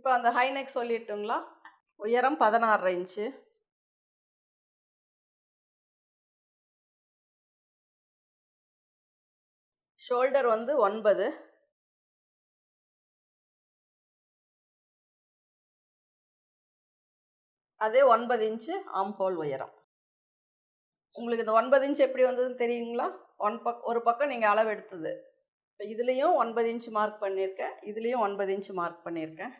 இப்போ அந்த high neck சொல்லிட்டுங்களா? உயரம் பதினாறு இன்ச்சு ஷோல்டர் வந்து ஒன்பது. அதே ஒன்பது இன்ச்சு ஆம் ஹோல் உயரம். உங்களுக்கு இந்த ஒன்பது இன்ச் எப்படி வந்ததுன்னு தெரியுங்களா? ஒன் பக் ஒரு பக்கம் நீங்கள் அளவு எடுத்தது. இப்போ இதுலேயும் ஒன்பது இன்ச் மார்க் பண்ணியிருக்கேன் இதுலேயும் ஒன்பது இன்ச் மார்க் பண்ணியிருக்கேன்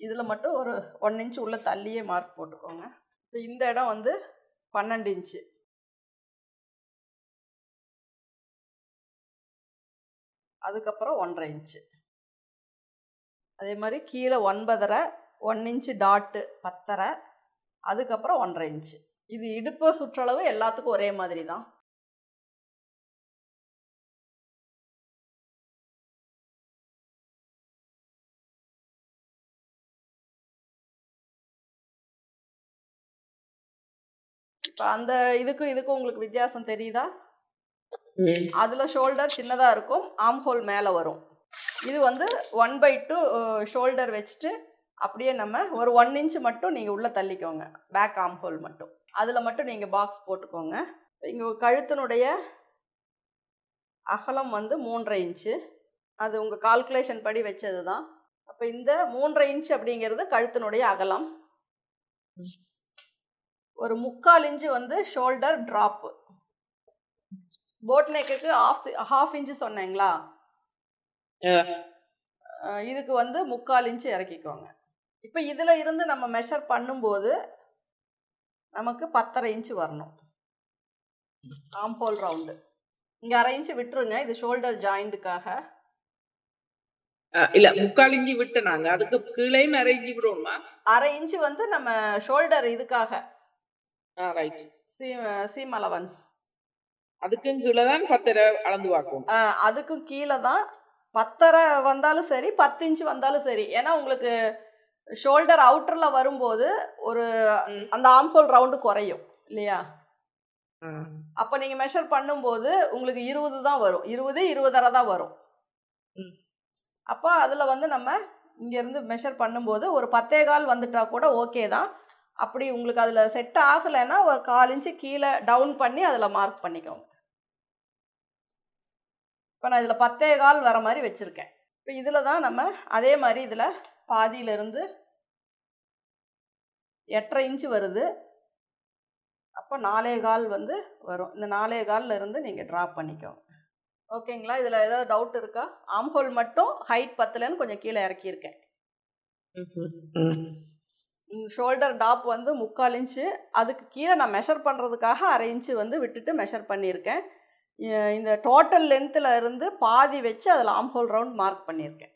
இதில் மட்டும் ஒரு ஒன் இன்ச் உள்ளே தள்ளியே மார்க் போட்டுக்கோங்க. இப்போ இந்த இடம் வந்து பன்னெண்டு இன்ச்சு அதுக்கப்புறம் ஒன்றரை இன்ச்சு அதே மாதிரி கீழே ஒன்பதரை ஒன் இன்ச்சு டாட்டு பத்தரை அதுக்கப்புறம் ஒன்றரை இன்ச்சு இது இடுப்பு சுற்றளவு எல்லாத்துக்கும் ஒரே மாதிரி தான். இப்போ அந்த இதுக்கும் இதுக்கும் உங்களுக்கு வித்தியாசம் தெரியுதா? அதில் ஷோல்டர் சின்னதாக இருக்கும் ஆம் ஹோல் மேலே வரும். இது வந்து ஒன் பை டூ ஷோல்டர் வச்சுட்டு அப்படியே நம்ம ஒரு ஒன் இன்ச் மட்டும் நீங்கள் உள்ளே தள்ளிக்கோங்க. பேக் ஆம் ஹோல் மட்டும். அதில் மட்டும் நீங்கள் பாக்ஸ் போட்டுக்கோங்க. இங்கே கழுத்தினுடைய அகலம் வந்து மூன்றரை இன்ச்சு அது உங்கள் கால்குலேஷன் படி வச்சது தான் அப்போ இந்த மூன்றரை இன்ச் அப்படிங்கிறது கழுத்தினுடைய அகலம். ஒரு முக்கால் இன்ச்சு வந்து ஷோல்டர் ட்ராப்பு. போட் நெக்குக்கு ஆஃப் ஹாஃப் இன்ச்சு சொன்னேங்களா? இதுக்கு வந்து முக்கால் இன்ச்சு இறக்கிக்கோங்க. இப்போ இதில் இருந்து நம்ம மெஷர் பண்ணும்போது நமக்கு பத்தரை இன்ச்சு வரணும். ஆம்போல் ரவுண்டு. இங்கே அரை இன்ச்சு விட்டுருங்க இது ஷோல்டர் ஜாயிண்ட்டுக்காக. இல்ல முக்கால் இஞ்சி விட்டு நாங்க அதுக்கு கீழேயும் அரை இஞ்சி விடுவோமா அரை இன்ச்சு வந்து நம்ம ஷோல்டர் இதுக்காக. ரைட் சீம் சீம் அலவன்ஸ் அதுக்கும் கீழே தான் பத்தரை அளந்து பார்க்கணும் அதுக்கும் கீழே தான் பத்தரை வந்தாலும் சரி பத்து இன்ச்சு வந்தாலும் சரி. ஏன்னா உங்களுக்கு ஷோல்டர் அவுட்டரில் வரும்போது ஒரு. அந்த ஆம்ஹோல் ரவுண்டு குறையும் இல்லையா. அப்போ நீங்கள் மெஷர் பண்ணும்போது உங்களுக்கு இருபது தான் வரும். இருபது இருபதரை தான் வரும். அப்போ அதில் வந்து நம்ம இங்கேருந்து மெஷர் பண்ணும்போது ஒரு பத்தே கால் வந்துட்டா கூட ஓகே தான். அப்படி உங்களுக்கு அதில் செட் ஆகலைன்னா ஒரு கால் இன்ச்சு கீழே டவுன் பண்ணி அதில் மார்க் பண்ணிக்கோங்க. இப்போ நான் இதில் பத்தே கால் வர மாதிரி வச்சுருக்கேன். இப்போ இதில் தான் நம்ம அதே மாதிரி இதில் பாதியிலிருந்து எட்டரை இன்ச்சு வருது. அப்போ நாலே கால் வந்து வரும். இந்த நாலே காலில் இருந்து நீங்கள் ட்ராப் பண்ணிக்கோங்க. ஓகேங்களா இதில் ஏதாவது டவுட் இருக்கா? ஆம்ஹோல் மட்டும் ஹைட் பத்தலைன்னு கொஞ்சம் கீழே இறக்கியிருக்கேன். ஷோல்டர் டாப் வந்து முக்கால் இன்ச்சு அதுக்கு கீழே நான் மெஷர் பண்ணுறதுக்காக அரை இன்ச்சு வந்து விட்டுட்டு மெஷர் பண்ணியிருக்கேன். இந்த டோட்டல் லென்த்தில் இருந்து பாதி வச்சு அதில் ஆம்ஹோல் ரவுண்ட் மார்க் பண்ணியிருக்கேன்.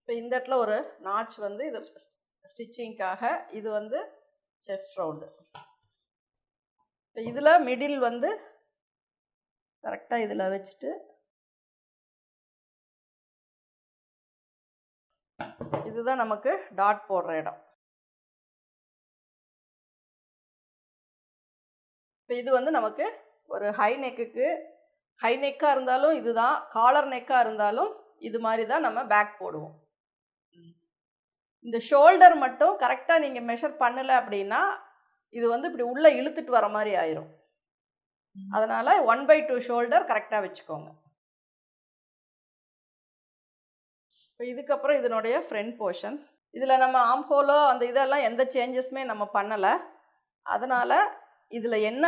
இப்போ இந்த இடத்துல ஒரு நாச் வந்து இது ஸ்டிச்சிங்க்காக இது வந்து செஸ்ட் ரவுண்டு இப்போ இதில் மிடில் வந்து கரெக்டாக இதில் வச்சுட்டு இதுதான் நமக்கு டாட் போடுற இடம். இப்போ இது வந்து நமக்கு ஒரு ஹை நெக்குக்கு ஹை நெக்காக இருந்தாலும் இதுதான் காலர் நெக்காக இருந்தாலும் இது மாதிரி தான் நம்ம பேக் போடுவோம். இந்த ஷோல்டர் மட்டும் கரெக்டாக நீங்கள் மெஷர் பண்ணலை அப்படின்னா இது வந்து இப்படி உள்ளே இழுத்துட்டு வர மாதிரி ஆயிரும். அதனால் ஒன் பை டூ ஷோல்டர் கரெக்டாக வச்சுக்கோங்க. இப்போ இதுக்கப்புறம் இதனுடைய ஃப்ரண்ட் போர்ஷன் இதில் நம்ம ஆம்ஹோலோ அந்த இதெல்லாம் எந்த சேஞ்சஸுமே நம்ம பண்ணலை. அதனால் இதில் என்ன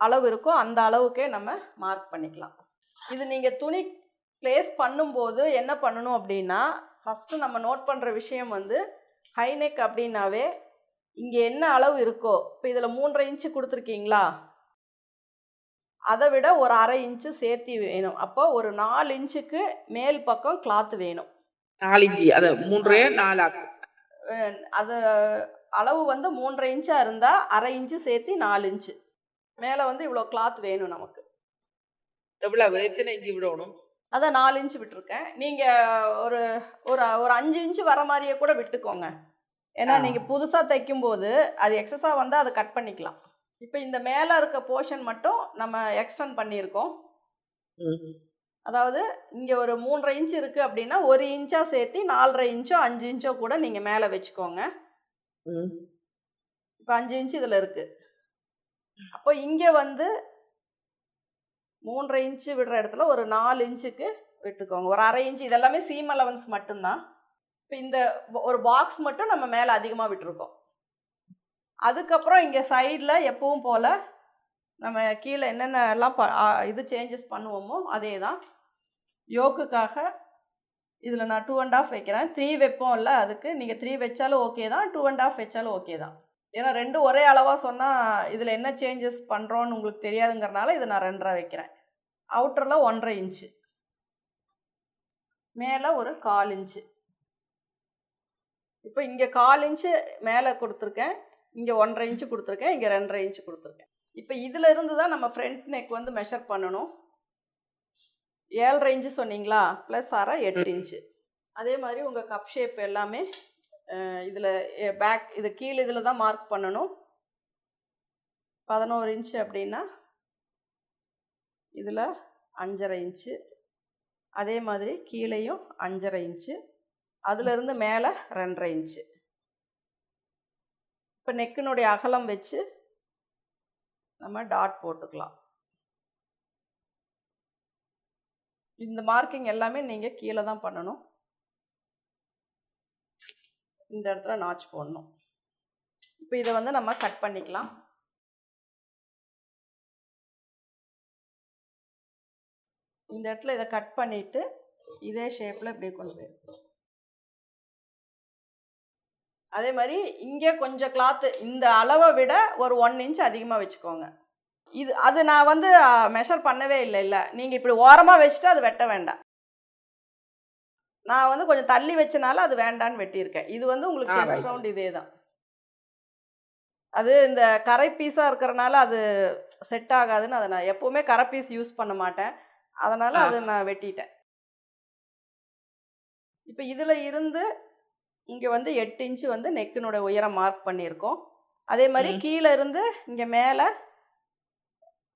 அளவு இருக்கோ அந்த அளவுக்கே நம்ம மார்க் பண்ணிக்கலாம். இது நீங்கள் துணி ப்ளேஸ் பண்ணும்போது என்ன பண்ணணும் அப்படின்னா ஃபஸ்ட்டு நம்ம நோட் பண்ணுற விஷயம் வந்து ஹைனெக் அப்படின்னாவே இங்கே என்ன அளவு இருக்கோ இப்போ இதில் மூன்றரை இன்ச்சு கொடுத்துருக்கீங்களா? அதை விட ஒரு அரை இன்ச்சு சேர்த்தி வேணும். அப்போ ஒரு நாலு இன்ச்சுக்கு மேல் பக்கம் கிளாத் வேணும். நாலு இஞ்சி அத மூன்றே நாலாக்கும் அஹ் அது அளவு வந்து மூன்றரை இன்ச்சாக இருந்தால் அரை இன்ச்சு சேர்த்து நாலு இன்ச்சு. மேலே வந்து இவ்வளோ கிளாத் வேணும் நமக்கு. எவ்வளவு? எத்தனை இஞ்சி விடணும்? அதை நாலு இன்ச்சு விட்டுருக்கேன். நீங்கள் ஒரு ஒரு ஒரு அஞ்சு இன்ச்சு வர மாதிரியே கூட விட்டுக்கோங்க. ஏன்னா. நீங்கள் புதுசாக தைக்கும்போது அது எக்ஸஸாக வந்தால் அதை கட் பண்ணிக்கலாம். இப்போ இந்த மேலே இருக்க போர்ஷன் மட்டும் நம்ம எக்ஸ்டெண்ட் பண்ணியிருக்கோம். அதாவது இங்கே ஒரு மூன்றரை இன்ச் இருக்குது அப்படின்னா ஒரு இன்ச்சாக சேர்த்து நாலரை இன்ச்சோ அஞ்சு இன்ச்சோ கூட நீங்கள் மேலே வச்சுக்கோங்க. இப்போ அஞ்சு இன்ச் இதில் இருக்குது அப்போ இங்கே வந்து மூன்றரை இன்ச்சு விடுற இடத்துல ஒரு நாலு இன்ச்சுக்கு விட்டுக்கோங்க. ஒரு அரை இன்ச்சு இதெல்லாமே சீம் அலவன்ஸ் மட்டும்தான். இப்போ இந்த ஒரு பாக்ஸ் மட்டும் நம்ம மேலே அதிகமாக விட்டுருக்கோம். அதுக்கப்புறம் இங்கே சைடில் எப்பவும் போல் நம்ம கீழே என்னென்ன எல்லாம் ப இது சேஞ்சஸ் பண்ணுவோமோ அதே தான் யோக்குக்காக இதில் நான் டூ அண்ட் ஆஃப் வைக்கிறேன். த்ரீ வைப்போம் இல்லை அதுக்கு நீங்கள் த்ரீ வச்சாலும் ஓகே தான் டூ அண்ட் ஆஃப் வச்சாலும் ஓகே தான். ஏன்னா ரெண்டும் ஒரே அளவாக சொன்னால் இதில் என்ன சேஞ்சஸ் பண்ணுறோன்னு உங்களுக்கு தெரியாதுங்கிறனால இதை நான் ரெண்டரை வைக்கிறேன். அவுட்டரில் ஒன்றரை இன்ச்சு மேலே ஒரு கால் இன்ச்சு இப்போ இங்கே கால் இன்ச்சு மேலே கொடுத்துருக்கேன் இங்கே ஒன்றரை இன்ச்சு கொடுத்துருக்கேன் இங்கே ரெண்டரை இன்ச்சு கொடுத்துருக்கேன். இப்போ இதில் இருந்து தான் நம்ம ஃப்ரண்ட் நெக் வந்து மெஷர் பண்ணணும். ஏழரை இன்ச்சு சொன்னீங்களா? ப்ளஸ் அரை எட்டு இன்ச்சு அதே மாதிரி உங்கள் கப் ஷேப் எல்லாமே இதில் பேக் இது கீழே இதில் தான் மார்க் பண்ணணும். பதினோரு இன்ச்சு அப்படின்னா இதில் அஞ்சரை இன்ச்சு அதே மாதிரி கீழேயும் அஞ்சரை இன்ச்சு அதுலேருந்து மேலே ரெண்டரை இன்ச்சு இப்போ நெக்கினுடைய அகலம் வச்சு நம்ம டாட் போட்டுக்கலாம். இந்த மார்க்கிங் எல்லாமே நீங்கள் கீழே தான் பண்ணணும். இந்த இடத்துல நாச் போடணும். இப்போ இதை வந்து நம்ம கட் பண்ணிக்கலாம். இந்த இடத்துல இதை கட் பண்ணிவிட்டு இதே ஷேப்பில் இப்படியே கொண்டு போயிருக்கோம் அதே மாதிரி இங்கே கொஞ்சம் கிளாத்து இந்த அளவை விட ஒரு ஒன் இன்ச் அதிகமாக வச்சுக்கோங்க. இது அது நான் வந்து மெஷர் பண்ணவே இல்லை இல்லை. நீங்கள் இப்படி ஓரமாக வச்சுட்டு அது வெட்ட வேண்டாம். நான் வந்து கொஞ்சம் தள்ளி வச்சனால அது வேண்டான்னு வெட்டியிருக்கேன். இது வந்து உங்களுக்கு செஸ்ட். ரவுண்ட் இதே தான். அது இந்த கரை பீஸாக இருக்கிறனால அது செட் ஆகாதுன்னு அதை நான் எப்போவுமே கரை பீஸ் யூஸ் பண்ண மாட்டேன். அதனால். அது நான் வெட்டிட்டேன். இப்போ இதில் இருந்து இங்கே வந்து எட்டு இன்ச்சு வந்து நெக்கினோட உயரம் மார்க் பண்ணியிருக்கோம். அதே மாதிரி. கீழே இருந்து இங்கே மேலே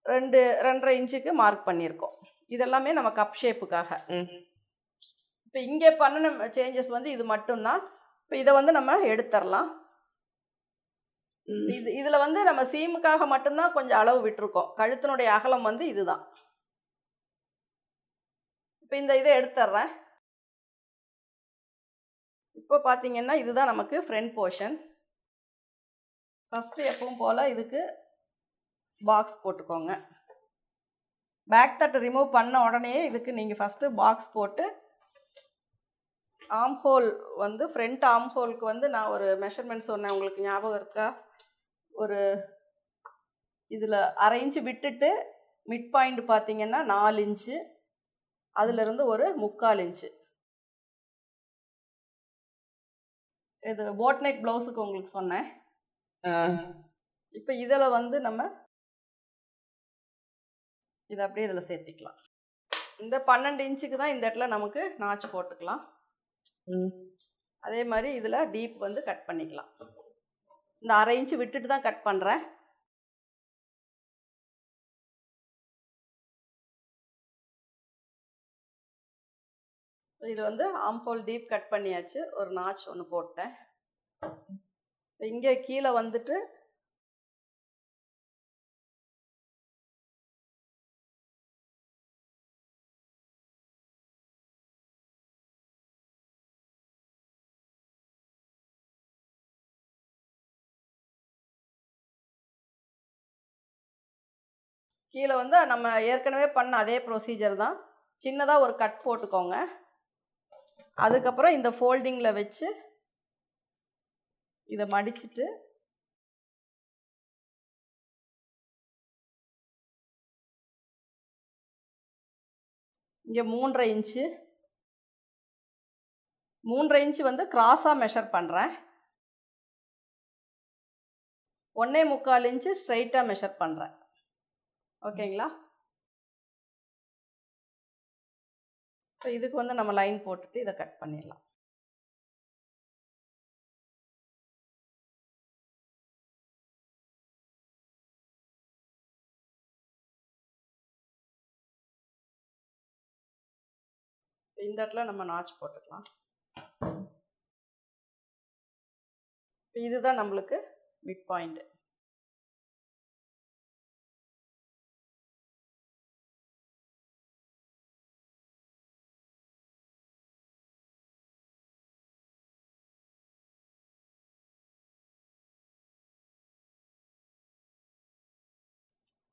ரெண்டு ரெண்டரை இன்ச்சுக்கு மார்க் பண்ணியிருக்கோம். இதெல்லாமே நம்ம கப் ஷேப்புக்காக. இப்போ இங்கே பண்ணின சேஞ்சஸ் வந்து இது மட்டும்தான். இப்போ இதை வந்து நம்ம எடுத்துடலாம். இது இதில் வந்து நம்ம சீமுக்காக மட்டும்தான் கொஞ்சம் அளவு விட்டுருக்கோம். கழுத்தினுடைய அகலம் வந்து இதுதான். இப்போ இந்த இதை எடுத்துட்றேன் இப்போ பார்த்தீங்கன்னா இதுதான் நமக்கு ஃப்ரண்ட் போர்ஷன் ஃபஸ்ட்டு எப்பவும் போல் இதுக்கு பாக்ஸ் போட்டுக்கோங்க. பேக் தட்டை ரிமூவ் பண்ண உடனே இதுக்கு நீங்கள் ஃபஸ்ட்டு பாக்ஸ் போட்டு ஆம் ஹோல் வந்து ஃப்ரண்ட் ஆம் ஹோலுக்கு வந்து நான் ஒரு மெஷர்மெண்ட் சொன்னேன். உங்களுக்கு ஞாபகம் இருக்கா? ஒரு இதில் அரை இன்ச்சு விட்டுட்டு மிட் பாயிண்ட் பார்த்தீங்கன்னா நாலு இன்ச்சு அதுலேருந்து ஒரு முக்கால் இன்ச்சு இது போட் நெக் ப்ளவுஸுக்கு உங்களுக்கு சொன்னேன். இப்போ இதில் வந்து நம்ம இதை அப்படியே இதில் சேர்த்திக்கலாம். இந்த பன்னெண்டு இன்ச்சுக்கு தான் இந்த இடத்துல நமக்கு நாச்சு போட்டுக்கலாம். அதே மாதிரி இதில் டீப் வந்து கட் பண்ணிக்கலாம். இந்த அரை இன்ச்சு விட்டுட்டு தான் கட் பண்ணுறேன் இது வந்து ஆம்போல் டீப் கட் பண்ணியாச்சு. ஒரு நாச் ஒன்று போட்டேன். இங்கே கீழே வந்துட்டு கீழே வந்து நம்ம ஏற்கனவே பண்ண அதே ப்ரொசீஜர் தான். சின்னதாக ஒரு கட் போட்டுக்கோங்க. அதுக்கப்புறம் இந்த ஃபோல்டிங்கில் வச்சு இதை மடிச்சிட்டு இங்கே மூன்றரை இன்ச்சு மூன்றரை இன்ச்சு வந்து கிராஸாக மெஷர் பண்ணுறேன் ஒன்றே முக்கால் இன்ச்சு ஸ்ட்ரைட்டாக மெஷர் பண்ணுறேன் ஓகேங்களா ஸோ இதுக்கு வந்து நம்ம லைன் போட்டுட்டு இதை கட் பண்ணிடலாம். இப்போ இந்த இடத்துல நம்ம நாச் போட்டுக்கலாம். இப்போ இதுதான் நம்மளுக்கு மிட் பாயிண்ட்டு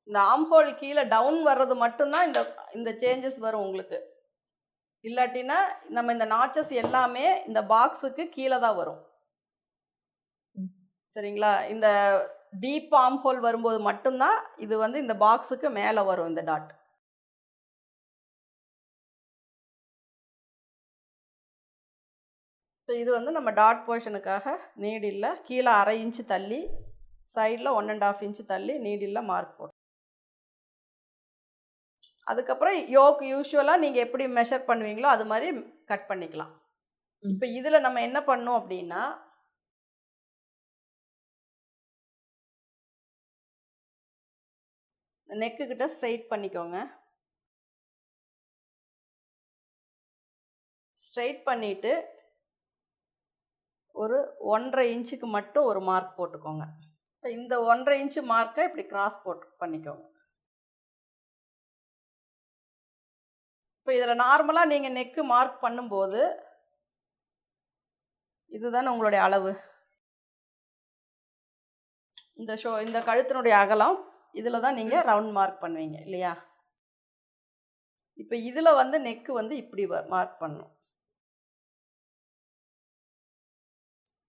இந்த ஆம்ஹோல் கீழே டவுன் வர்றது மட்டும்தான் இந்த இந்த சேஞ்சஸ் வரும் உங்களுக்கு. இல்லாட்டினா நம்ம இந்த நாச்சஸ் எல்லாமே இந்த பாக்ஸுக்கு கீழே தான் வரும். சரிங்களா? இந்த டீப் ஆம் ஹோல் வரும்போது மட்டும்தான் இது வந்து இந்த பாக்ஸுக்கு மேலே வரும் இந்த டாட் ஸோ இது வந்து நம்ம டாட் போர்ஷனுக்காக நீடில்ல கீழே அரை இன்ச்சு தள்ளி சைடில் ஒன் அண்ட் ஆஃப் இன்ச்சு தள்ளி நீடில்ல மார்க் போட்டோம் அதுக்கப்புறம் யோக் யூஸ்வலாக நீங்கள் எப்படி மெஷர் பண்ணுவீங்களோ அது மாதிரி கட் பண்ணிக்கலாம். இப்போ இதில் நம்ம என்ன பண்ணோம் அப்படின்னா நெக்கு கிட்ட ஸ்ட்ரைட் பண்ணிக்கோங்க. ஸ்ட்ரைட் பண்ணிட்டு ஒரு ஒன்றரை இன்ச்சுக்கு மட்டும் ஒரு மார்க் போட்டுக்கோங்க. இப்போ இந்த ஒன்றரை இன்ச்சு மார்க்கை இப்படி கிராஸ் போட்டு பண்ணிக்கோங்க. இப்போ இதில் நார்மலாக நீங்கள் நெக்கு மார்க் பண்ணும்போது இதுதானே உங்களுடைய அளவு. இந்த ஷோ இந்த கழுத்தினுடைய அகலம் இதில் தான் நீங்கள் ரவுண்ட் மார்க் பண்ணுவீங்க இல்லையா? இப்போ இதில் வந்து நெக்கு வந்து இப்படி மார்க் பண்ணணும்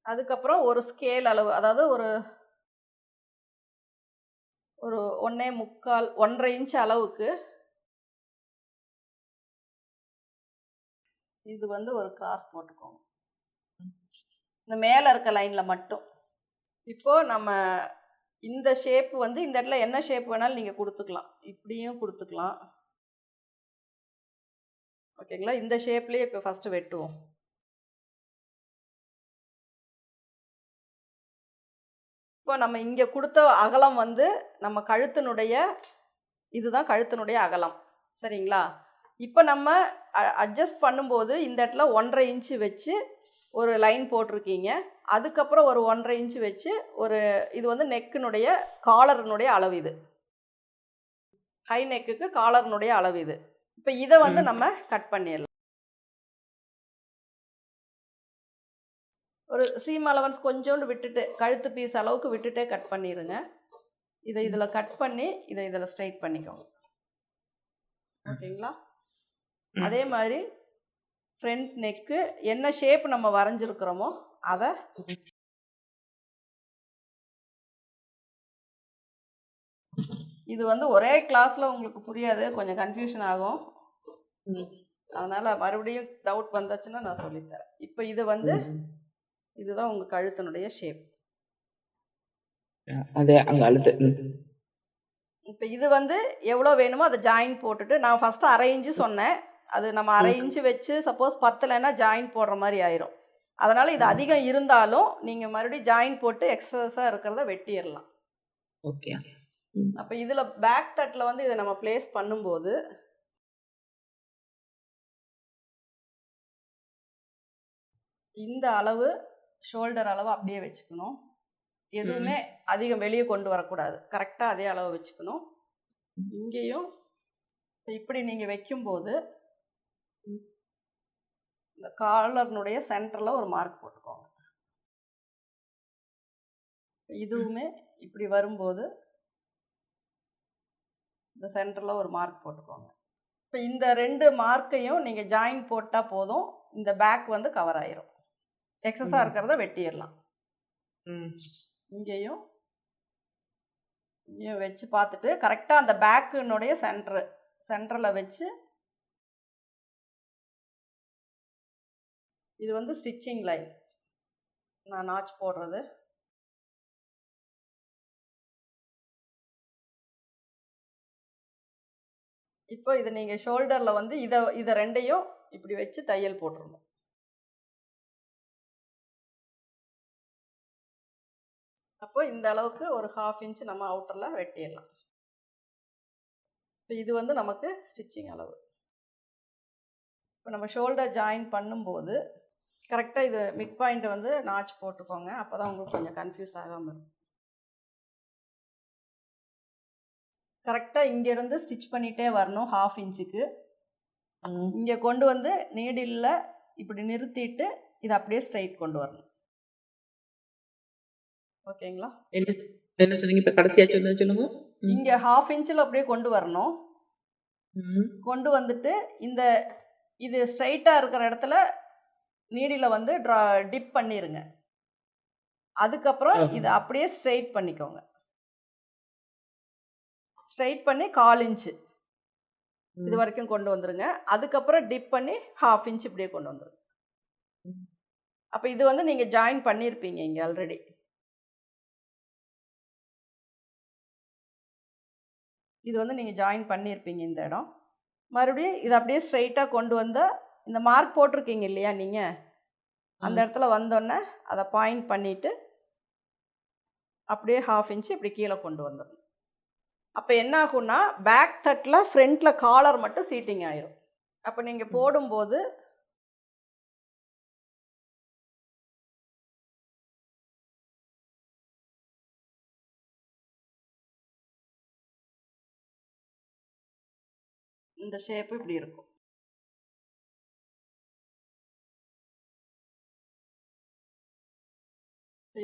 அதுக்கப்புறம் ஒரு ஸ்கேல் அளவு அதாவது ஒரு ஒரு ஒன்றே முக்கால் ஒன்றரை இன்ச் அளவுக்கு இது வந்து ஒரு கிராஸ் போட்டுக்கோங்க. இந்த மேலே இருக்க லைனில் மட்டும். இப்போ நம்ம இந்த ஷேப் வந்து இந்த இடத்துல என்ன ஷேப் வேணாலும் நீங்கள் கொடுத்துக்கலாம். இப்படியும் கொடுத்துக்கலாம். ஓகேங்களா இந்த ஷேப்லேயே இப்போ ஃபஸ்ட்டு வெட்டுவோம். இப்போ நம்ம இங்கே கொடுத்த அகலம் வந்து நம்ம கழுத்தினுடைய இதுதான் கழுத்தினுடைய அகலம். சரிங்களா? இப்போ நம்ம அட்ஜஸ்ட் பண்ணும்போது இந்த இடத்துல ஒன்றரை இன்ச்சு வச்சு ஒரு லைன் போட்டிருக்கீங்க. அதுக்கப்புறம் ஒரு ஒன்றரை இன்ச்சு வச்சு ஒரு இது வந்து நெக்கினுடைய காலர்னுடைய அளவு இது. ஹை நெக்குக்கு காலர்னுடைய அளவு இது. இப்போ இதை வந்து. நம்ம கட் பண்ணிடலாம். ஒரு சீம் அலவன்ஸ் கொஞ்சோண்டு விட்டுட்டு கழுத்து பீஸ் அளவுக்கு விட்டுட்டே கட் பண்ணிடுங்க இதை இதில் கட் பண்ணி இதை இதில் ஸ்ட்ரைட் பண்ணிக்கோங்க. ஓகேங்களா. அதே மாதிரி ஃப்ரண்ட் நெக்கு என்ன ஷேப் நம்ம வரைஞ்சிருக்கிறோமோ அதை இது வந்து ஒரே கிளாஸில் உங்களுக்கு புரியாது. கொஞ்சம் கன்ஃபியூஷன் ஆகும். அதனால் மறுபடியும் டவுட் வந்துச்சுன்னா நான் சொல்லித்தரேன். இப்போ இது வந்து இதுதான் உங்கள் கழுத்தினுடைய ஷேப் அதே அங்க அழுத்து. இப்போ இது வந்து எவ்வளோ வேணுமோ அதை ஜாயின் போட்டுட்டு நான் ஃபஸ்ட்டு அரை இன்ச்சு சொன்னேன். அது நம்ம அரை. இன்ச்சு வச்சு சப்போஸ் பத்தலைன்னா ஜாயின் போடுற மாதிரி ஆயிரும். அதனால் இது. அதிகம் இருந்தாலும் நீங்கள் மறுபடியும் ஜாயின் போட்டு எக்ஸஸாக இருக்கிறத வெட்டிடலாம். ஓகே அப்போ இதில் பேக் தட்டில் வந்து இதை நம்ம ப்ளேஸ் பண்ணும்போது இந்த அளவு ஷோல்டர் அளவு அப்படியே வச்சுக்கணும். எதுவுமே அதிகம் வெளியே கொண்டு வரக்கூடாது. கரெக்டாக அதே அளவு வச்சுக்கணும். இங்கேயும் இப்ப இப்படி நீங்கள் வைக்கும்போது இந்த காலர்னுடைய சென்டரில் ஒரு மார்க் போட்டுக்கோங்க இதுவுமே இப்படி வரும்போது இந்த சென்டரில் ஒரு மார்க் போட்டுக்கோங்க இப்போ இந்த ரெண்டு மார்க்கையும் நீங்கள் ஜாயின் போட்டால் போதும் இந்த பேக் வந்து கவர் ஆயிரும் எக்ஸஸாக. இருக்கிறத வெட்டிடலாம். இங்கேயும் இங்கேயும் வச்சு பார்த்துட்டு கரெக்டாக அந்த பேக்குனுடைய சென்டரு சென்டரில் வச்சு இது வந்து ஸ்டிச்சிங் லைன் நான் நாச் போடுறது. இப்போ இதை நீங்கள் ஷோல்டரில் வந்து இதை இதை ரெண்டையும் இப்படி வச்சு தையல் போட்டுருணும் அப்போ இந்த அளவுக்கு ஒரு ஹாஃப் இன்ச் நம்ம அவுட்டரில் வெட்டிடலாம். இப்போ இது வந்து நமக்கு ஸ்டிச்சிங் அளவு. இப்போ நம்ம ஷோல்டர் ஜாயின் பண்ணும்போது கரெக்டாக இது மிட் பாயிண்ட்டை வந்து நாச் போட்டுக்கோங்க. அப்போ தான் உங்களுக்கு கொஞ்சம் கன்ஃபியூஸ் ஆகாமல் இருக்கும். கரெக்டாக இங்கேருந்து ஸ்டிச் பண்ணிகிட்டே வரணும் ஹாஃப் இன்ச்சுக்கு. இங்கே கொண்டு வந்து நீடிலில் இப்படி நிறுத்திட்டு இதை அப்படியே ஸ்ட்ரைட் கொண்டு வரணும். ஓகேங்களா? என்ன என்ன சொன்னீங்க? இப்ப கடைசியா சொன்னது சொல்லுங்க. இங்கே ஹாஃப் இன்ச்சில் அப்படியே கொண்டு வரணும். கொண்டு வந்துட்டு இந்த இது ஸ்ட்ரைட்டாக இருக்கிற இடத்துல நீடியில் வந்து ட்ரா டிப் பண்ணிடுங்க அதுக்கப்புறம். இதை அப்படியே ஸ்ட்ரைட் பண்ணிக்கோங்க. ஸ்ட்ரைட் பண்ணி கால் இன்ச்சு. இது. வரைக்கும் கொண்டு வந்துருங்க. அதுக்கப்புறம் டிப் பண்ணி ஹாஃப் இன்ச் இப்படியே கொண்டு வந்துருங்க. அப்போ இது வந்து நீங்கள் ஜாயின் பண்ணியிருப்பீங்க இங்கே ஆல்ரெடி. இது வந்து நீங்கள் ஜாயின் பண்ணியிருப்பீங்க இந்த இடம். மறுபடியும் இது அப்படியே ஸ்ட்ரைட்டாக கொண்டு வந்தால் இந்த மார்க் போட்டிருக்கீங்க இல்லையா நீங்கள் அந்த. இடத்துல வந்தோடனே அதை பாயிண்ட் பண்ணிவிட்டு அப்படியே ஹாஃப் இன்ச் இப்படி கீழே கொண்டு வந்துடணும் அப்போ என்ன ஆகும்னா பேக் தட்டில் ஃப்ரண்ட்டில் காலர் மட்டும் சீட்டிங் ஆயிரும். அப்போ நீங்கள் போடும்போது இந்த ஷேப்பு இப்படி இருக்கும்.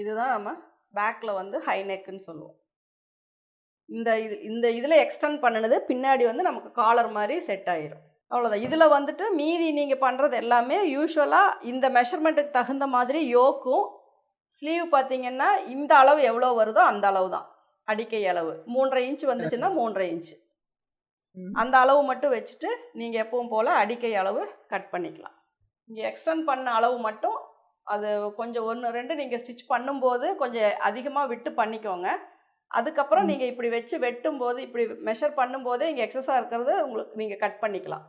இதுதான் நம்ம பேக்கில் வந்து ஹை நெக்குன்னு சொல்லுவோம். இந்த இது இந்த இதில் எக்ஸ்டெண்ட் பண்ணினது பின்னாடி வந்து நமக்கு காலர் மாதிரி செட் ஆயிரும். அவ்வளோதான் இதில் வந்துட்டு மீதி நீங்கள் பண்ணுறது எல்லாமே யூஸ்வலாக இந்த மெஷர்மெண்ட்டுக்கு தகுந்த மாதிரி யோக்கும். ஸ்லீவ் பார்த்தீங்கன்னா இந்த அளவு எவ்வளோ வருதோ அந்த அளவு தான். அடிக்கை அளவு. மூன்றரை இன்ச் வந்துச்சுன்னா மூன்றரை இன்ச். அந்த அளவு மட்டும் வச்சுட்டு நீங்கள் எப்பவும் போல் அடிக்கை அளவு கட் பண்ணிக்கலாம். இங்கே எக்ஸ்டெண்ட் பண்ண அளவு மட்டும் அது கொஞ்சம் ஒன்று ரெண்டு நீங்கள் ஸ்டிச் பண்ணும்போது கொஞ்சம் அதிகமாக விட்டு பண்ணிக்கோங்க அதுக்கப்புறம். நீங்கள் இப்படி வச்சு வெட்டும்போது இப்படி மெஷர் பண்ணும்போதே இங்கே எக்ஸஸாக இருக்கிறது உங்களுக்கு நீங்கள் கட் பண்ணிக்கலாம்.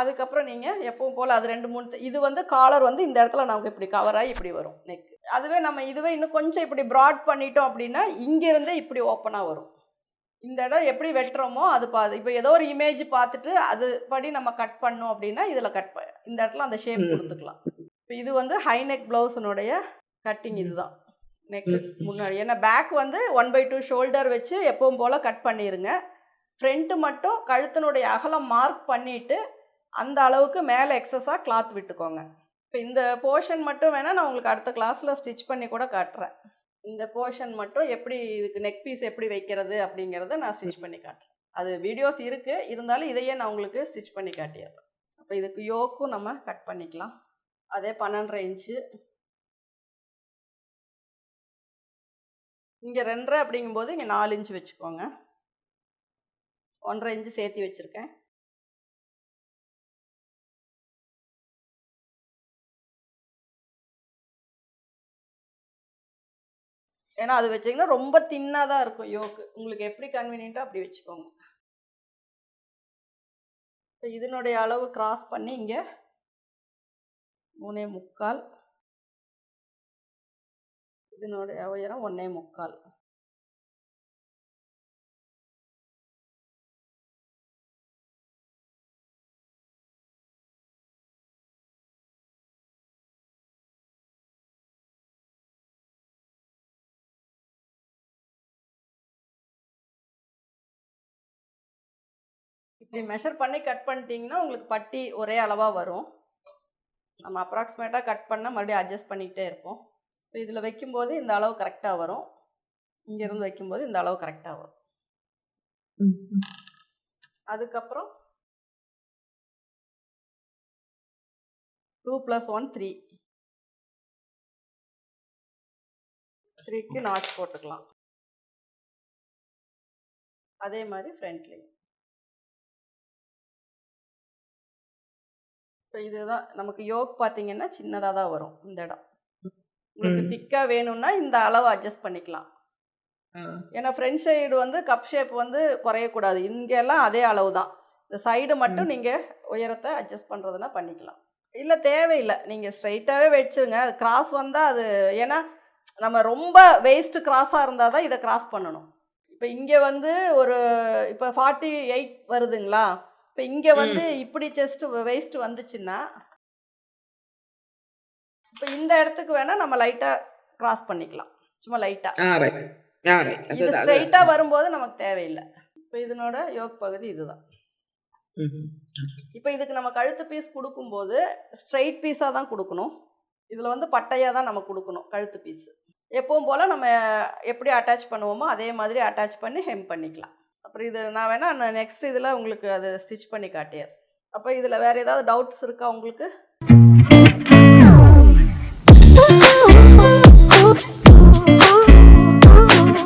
அதுக்கப்புறம் நீங்கள் எப்பவும் போல் அது ரெண்டு மூணு இது வந்து காலர் வந்து இந்த இடத்துல நமக்கு இப்படி கவர் ஆகி இப்படி வரும் நெக் அதுவே நம்ம இதுவே இன்னும் கொஞ்சம் இப்படி ப்ராட் பண்ணிட்டோம் அப்படின்னா இங்கேருந்தே இப்படி ஓப்பனாக வரும் இந்த இடம் எப்படி வெட்டுறோமோ அது பா இப்போ ஏதோ ஒரு இமேஜ் பார்த்துட்டு அது படி நம்ம கட் பண்ணோம் அப்படின்னா இதில் கட் ப இந்த இடத்துல அந்த ஷேப். கொடுத்துக்கலாம் இது வந்து ஹை நெக் ப்ளவுஸினுடைய கட்டிங். இதுதான். நெக். முன்னாடி. ஏன்னா பேக் வந்து ஒன் பை டூ ஷோல்டர் வச்சு எப்பவும் போல் கட் பண்ணிடுங்க ஃப்ரண்ட்டு மட்டும் கழுத்தினுடைய அகலம் மார்க் பண்ணிட்டு அந்த அளவுக்கு மேலே எக்ஸஸாக கிளாத் விட்டுக்கோங்க. இப்போ இந்த போர்ஷன் மட்டும் வேணால் நான் உங்களுக்கு அடுத்த கிளாஸில் ஸ்டிச் பண்ணி கூட காட்டுறேன். இந்த போர்ஷன் மட்டும் எப்படி இதுக்கு நெக் பீஸ் எப்படி வைக்கிறது அப்படிங்கிறத நான் ஸ்டிச் பண்ணி காட்டுறேன். அது வீடியோஸ் இருக்குது இருந்தாலும் இதையே நான் உங்களுக்கு ஸ்டிச் பண்ணி காட்டிடுறேன். அப்போ இதுக்கு யோக்கும் நம்ம கட் பண்ணிக்கலாம். அதே பன்னெண்டரை இன்ச்சு. இங்கே ரெண்டரை அப்படிங்கும்போது இங்கே நாலு இன்ச்சு வச்சுக்கோங்க. ஒன்றரை இன்ச்சு சேர்த்து வச்சுருக்கேன். ஏன்னா அது வச்சிங்கன்னா ரொம்ப தின்னாக தான் இருக்கும் யோக்கு. உங்களுக்கு எப்படி கன்வீனியண்ட்டோ அப்படி வச்சுக்கோங்க. இப்போ இதனுடைய அளவு கிராஸ் பண்ணி இங்கே மூணே முக்கால். இதனுடைய உயரம் ஒன்றே முக்கால். இப்படி மெஷர் பண்ணி கட் பண்ணிட்டீங்கன்னா உங்களுக்கு பட்டி ஒரே அளவாக வரும். நம்ம அப்ராக்சிமேட்டாக கட் பண்ணால் மறுபடியும் அட்ஜஸ்ட் பண்ணிக்கிட்டே இருப்போம். இப்போ இதில் வைக்கும்போது இந்த அளவு கரெக்டாக வரும். இங்கேருந்து வைக்கும்போது இந்த அளவு கரெக்டாக வரும். அதுக்கப்புறம் டூ ப்ளஸ் ஒன் த்ரீ த்ரீக்கு நாச் போட்டுக்கலாம். அதே மாதிரி ஃப்ரண்ட்லேயும் இப்போ இதுதான் நமக்கு யோக் பார்த்தீங்கன்னா சின்னதாக தான் வரும் இந்த இடம். உங்களுக்கு. திக்காக வேணும்னா இந்த அளவை அட்ஜஸ்ட் பண்ணிக்கலாம். ஏன்னா ஃப்ரண்ட் சைடு வந்து கப் ஷேப் வந்து குறையக்கூடாது. இங்கெல்லாம் அதே அளவு தான். இந்த சைடு மட்டும் நீங்கள் உயரத்தை அட்ஜஸ்ட் பண்ணுறதுனா பண்ணிக்கலாம். இல்லை தேவையில்லை. நீங்கள் ஸ்ட்ரைட்டாகவே வச்சுருங்க. அது கிராஸ் வந்தால் அது ஏன்னா நம்ம ரொம்ப வெயிஸ்ட் கிராஸாக இருந்தால் தான் இதை கிராஸ் பண்ணணும். இப்போ இங்கே வந்து ஒரு இப்போ ஃபார்ட்டி எயிட் வருதுங்களா? இப்போ இங்கே வந்து இப்படி செஸ்ட் வெயிஸ்ட் வந்துச்சுன்னா இப்போ இந்த இடத்துக்கு வேணா நம்ம லைட்டா கிராஸ் பண்ணிக்கலாம். சும்மா லைட்டா ஆ. ரைட் ஆ ரைட் இது அது ஸ்ட்ரைட்டா வரும்போது நமக்கு தேவையில்லை. இப்போ இதனோட யோக் பகுதி இதுதான். இப்போ இதுக்கு நம்ம கழுத்து பீஸ் கொடுக்கும்போது ஸ்ட்ரைட் பீஸாக தான் கொடுக்கணும். இதில் வந்து பட்டையாக தான் நம்ம கொடுக்கணும் கழுத்து பீஸ் எப்பவும் போல் நம்ம எப்படி அட்டாச் பண்ணுவோமோ அதே மாதிரி அட்டாச் பண்ணி ஹெம் பண்ணிக்கலாம். அப்புறம் இது நான் வேணால் நெக்ஸ்ட் இதில் உங்களுக்கு அதை ஸ்டிச் பண்ணி காட்டியது அப்போ இதில் வேறு ஏதாவது டவுட்ஸ் இருக்கா உங்களுக்கு?